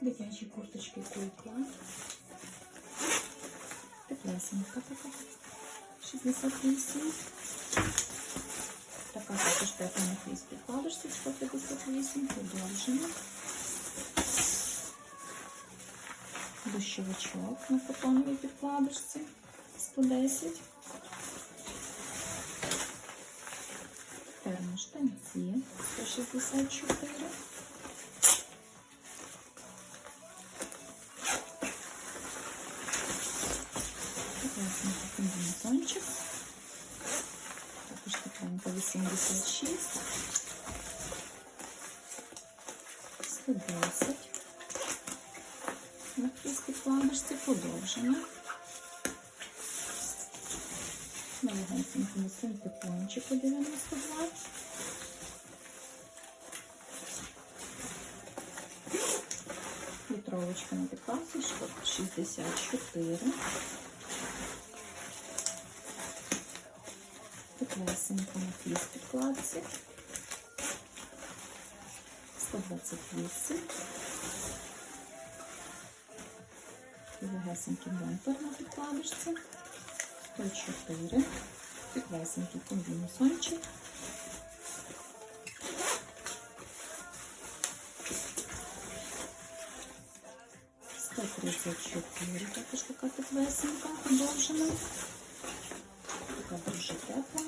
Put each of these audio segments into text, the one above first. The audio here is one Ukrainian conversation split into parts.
Дитячі курточки кулька. Теплесенька така. 68. Така також тепло на фліс підкладочці 158, подовжена. Дощовичок на фотоновій підкладочці 110. Термоштанці 164. Прекрасний комбінезончик. Тепленько 86. 110. На фрізькій фланежці подовжена. На легенькому синтепончику 92. Літровочка на підкласі 64. Теплесенько на фліс підкладці. 128. І легесенький бампер на підкладочці. 104. Теплесенький комбінезончик. Тридцять чотири, також така теплесенька, подовжена. Така дуже тепла.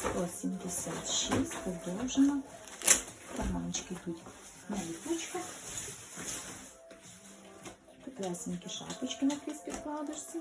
176, подовжена. Карманчики йдуть на ліпучках. Теплесенькі шапочки на крізь підкладочці.